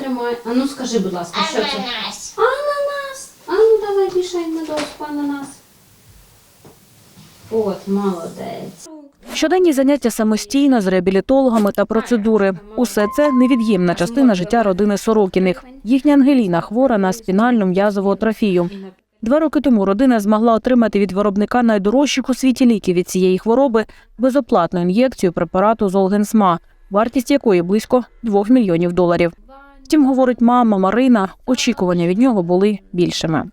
тримай. А ну скажи, будь ласка, що це? Ананас. Ананас. А ну давай мішай на доску ананас. От, молодець. Щоденні заняття самостійно з реабілітологами та процедури. Усе це невід'ємна частина життя родини Сорокіних. Їхня Ангеліна хвора на спінальну м'язову атрофію. Два роки тому родина змогла отримати від виробника найдорожчих у світі ліків від цієї хвороби безоплатну ін'єкцію препарату Золгенсма, вартість якої близько 2 мільйонів доларів. Втім, говорить мама Марина, очікування від нього були більшими.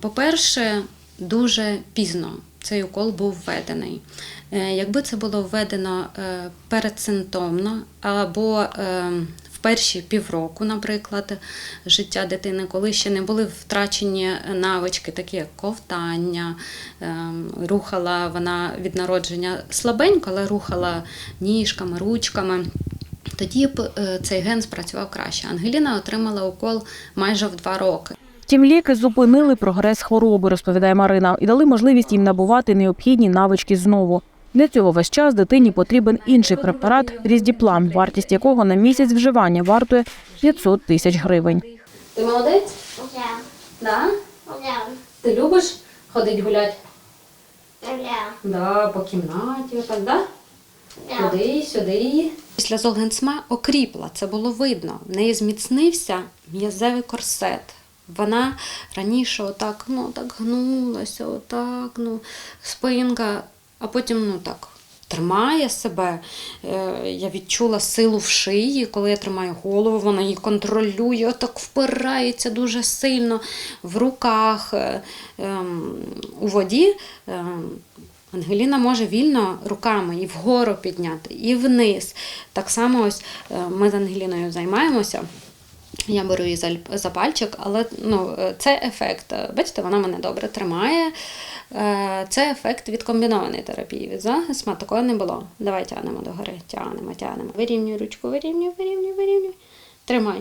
По-перше, дуже пізно цей укол був введений. Е, Якби це було введено е, передсимптомно або е, в перші півроку, наприклад, життя дитини, коли ще не були втрачені навички, такі як ковтання, рухала вона від народження слабенько, але рухала ніжками, ручками. Тоді б е, цей ген спрацював краще. Ангеліна отримала укол майже в два роки. Втім, ліки зупинили прогрес хвороби, розповідає Марина, і дали можливість їм набувати необхідні навички знову. Для цього весь час дитині потрібен інший препарат Різдіплам, вартість якого на місяць вживання вартує 500 тисяч гривень. Ти молодець? Да. Да? Да. Ти любиш ходити гуляти? Да. Да, по кімнаті, отак, да? Да. Туди, сюди. Після золгенсма окріпла, це було видно. В неї зміцнився м'язевий корсет. Вона раніше отак, ну, так гнулася, отак, ну, спинка, а потім, ну так. Тримає себе. Е, Я відчула силу в шиї, коли я тримаю голову, вона її контролює, отак впирається дуже сильно в руках, е, ем, у воді. Ангеліна може вільно руками і вгору підняти, і вниз. Так само ось е, ми з Ангеліною займаємося. Я беру її за, пальчик, але ну, е, це ефект. Е, Бачите, вона мене добре тримає. Це ефект від комбінованої терапії. Від загисма такого не було. Давай тягнемо догори, тягнемо, тягнемо. Вирівнюй ручку, вирівнюй, вирівнюй, вирівнюй. Тримай.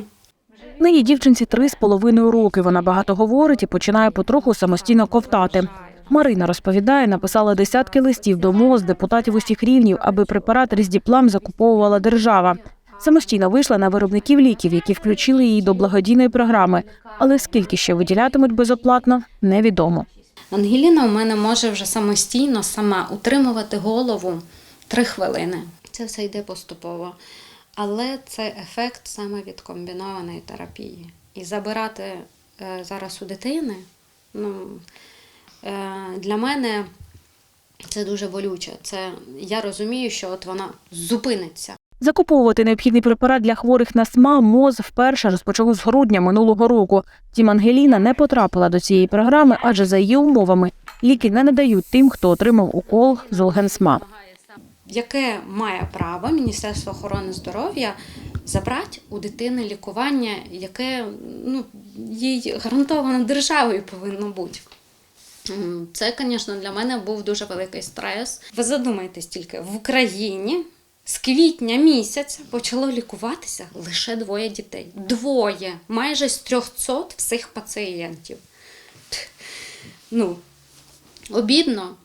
Нині дівчинці три з половиною роки. Вона багато говорить і починає потроху самостійно ковтати. Марина розповідає, написала десятки листів до МОЗ, депутатів усіх рівнів, аби препарат Різдіплам закуповувала держава. Самостійно вийшла на виробників ліків, які включили її до благодійної програми. Але скільки ще виділятимуть безоплатно, невідомо. Ангеліна у мене може вже самостійно сама утримувати голову три хвилини. Це все йде поступово. Але це ефект саме від комбінованої терапії. І забирати е, зараз у дитини, ну, для мене це дуже болюче. Це, я розумію, що от вона зупиниться. Закуповувати необхідний препарат для хворих на СМА МОЗ вперше розпочало з грудня минулого року. Втім, Ангеліна не потрапила до цієї програми, адже за її умовами ліки не надають тим, хто отримав укол з Золгенсма. яке має право Міністерство охорони здоров'я забрати у дитини лікування, яке ну, їй гарантовано державою повинно бути. Це, звісно, для мене був дуже великий стрес. Ви задумайтесь тільки, в Україні з квітня місяця почало лікуватися лише двоє дітей. Двоє, майже з 300 всіх пацієнтів. Ну, обідно,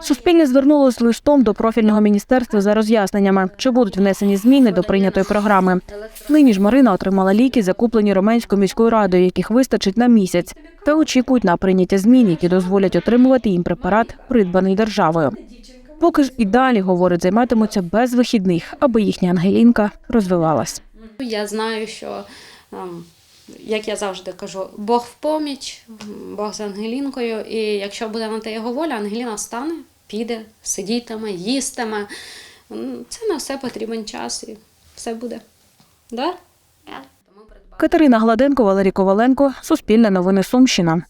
Суспільне звернулось з листом до профільного міністерства за роз'ясненнями, чи будуть внесені зміни до прийнятої програми. Нині ж Марина отримала ліки, закуплені Роменською міською радою, яких вистачить на місяць, та очікують на прийняття змін, які дозволять отримувати їм препарат, придбаний державою. Поки ж і далі, говорить, займатимуться без вихідних, аби їхня Ангелінка розвивалась. Я знаю, що, ем, як я завжди кажу, Бог в поміч, Бог з Ангелінкою, і якщо буде на те його воля, Ангеліна встане, піде, сидітиме, їстиме. Це на все потрібен час і все буде. Да? Катерина Гладенко, Валерій Коваленко, Суспільне новини Сумщина.